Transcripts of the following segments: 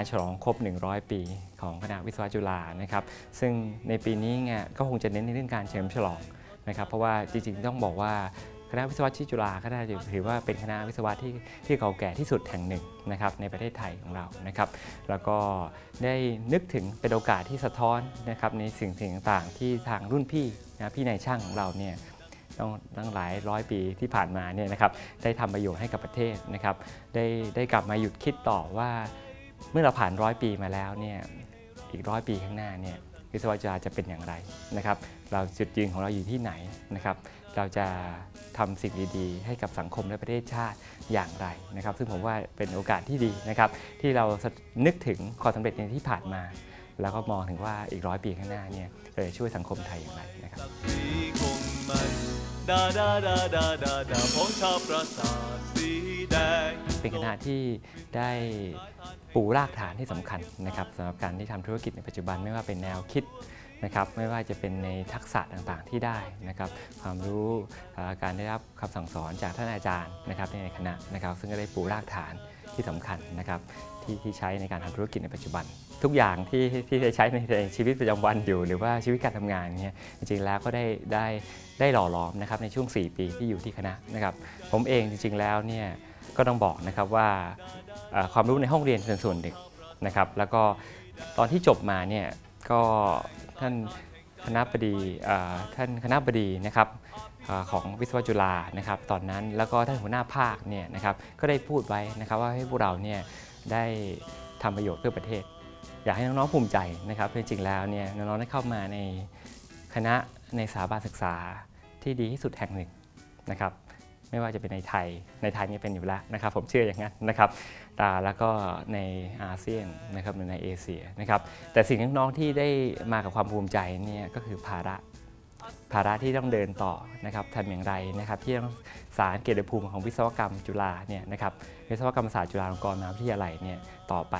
การฉลองครบ 100 ปีของคณะวิศวะจุฬานะครับ ซึ่งในปีนี้เนี่ยก็คงจะเน้นในเรื่องการเฉลิมฉลองนะครับ เพราะว่าจริงๆต้องบอกว่าคณะวิศวะที่จุฬาก็ได้ถือว่าเป็นคณะวิศวะที่ที่เก่าแก่ที่สุดแห่งหนึ่งนะครับในประเทศไทยของเรานะครับ แล้วก็ได้นึกถึงเป็นโอกาสที่สะท้อนนะครับในสิ่งสิ่งต่างๆ ที่ทางรุ่นพี่นะพี่นายช่างของเราเนี่ยต้องตั้งหลายร้อยปีที่ผ่านมาเนี่ยนะครับได้ทำประโยชน์ให้กับประเทศนะครับ ได้ได้กลับมาหยุดคิดต่อว่า เมื่อเราผ่านร้อยปีมาแล้วเนี่ยอีกร้อยปีข้างหน้าเนี่ยวิศวจุฬาจะเป็นอย่างไรนะครับ เราจุดยืนของเราอยู่ที่ไหนนะครับ เราจะทำสิ่งดีๆ ให้กับสังคมและประเทศชาติอย่างไรนะครับ ซึ่งผมว่าเป็นโอกาสที่ดีนะครับ ที่เรานึกถึงความสำเร็จในที่ผ่านมา แล้วก็มองถึงว่าอีกร้อยปีข้างหน้าเนี่ยจะช่วยสังคมไทยอย่างไรนะครับ ดาดาดาดาดาดาของชาวประสาทสีแดง เป็นคณะที่ได้ปูรากฐานที่สำคัญนะครับสำหรับการที่ทำธุรกิจในปัจจุบันไม่ว่าเป็นแนวคิดนะครับไม่ว่าจะเป็นในทักษะต่างๆที่ได้นะครับความรู้การได้รับคำสั่งสอนจากท่านอาจารย์นะครับในคณะนะครับ ซึ่งก็ได้ปูรากฐาน ที่สำคัญนะครับที่ที่ใช้ในการทำธุรกิจในปัจจุบัน ทุกอย่างที่ที่ใช้ในชีวิตประจำวันอยู่ หรือว่าชีวิตการทำงานเนี่ยจริงๆแล้วก็ได้ได้ได้หล่อหลอมนะครับในช่วง 4 ปีที่อยู่ที่คณะนะครับผมเองจริงๆแล้วเนี่ยก็ต้องบอกนะครับว่าความรู้ในห้องเรียนเป็นส่วนหนึ่งนะครับแล้วก็ตอนที่จบมาเนี่ยก็ท่าน คณะบดีท่านคณะบดีนะครับอของวิศวะจุฬานะครับ ตอนนั้นแล้วก็ท่านหัวหน้าภาคเนี่ยนะครับก็ได้พูดไว้นะครับว่าให้พวกเราเนี่ยได้ทำประโยชน์เพื่อประเทศ อยากให้น้องๆภูมิใจนะครับจริงๆแล้วเนี่ยน้องๆได้เข้ามาในคณะในสถาบันศึกษาที่ดีที่สุดแห่งหนึ่งนะครับ ไม่ว่าจะเป็นในไทย ในไทยนี่เป็นอยู่แล้วนะครับผมเชื่ออย่างนั้นนะครับตาแล้วก็ในอาเซียนนะครับหรือในเอเชียนะครับแต่สิ่งน้องๆที่ได้มากับความภูมิใจเนี่ยก็คือภาระภาระที่ต้องเดินต่อนะครับทำอย่างไรนะครับที่ต้องสารเกียรติภูมิของวิศวกรรมจุฬาเนี่ยนะครับวิศวกรรมศาสตร์จุฬาลงกรณ์มหาวิทยาลัยเนี่ยต่อไป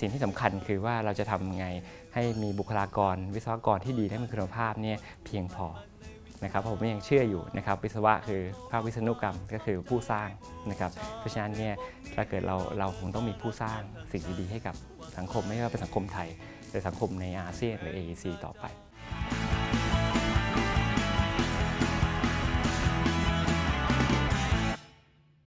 สิ่งที่สำคัญคือว่าเราจะทำไงให้มีบุคลากรวิศวกรที่ดีและมีคุณภาพเนี่ยเพียงพอ นะครับผมยังเชื่ออยู่นะครับวิศวะคือภาควิศนุกรรมก็คือผู้สร้างนะครับเพราะฉะนั้นเนี่ยถ้าเกิดเราเราคงต้องมีผู้สร้างสิ่งดีๆให้กับสังคมไม่ว่าเป็นสังคมไทยหรือสังคมในอาเซียนหรือ AEC ต่อไป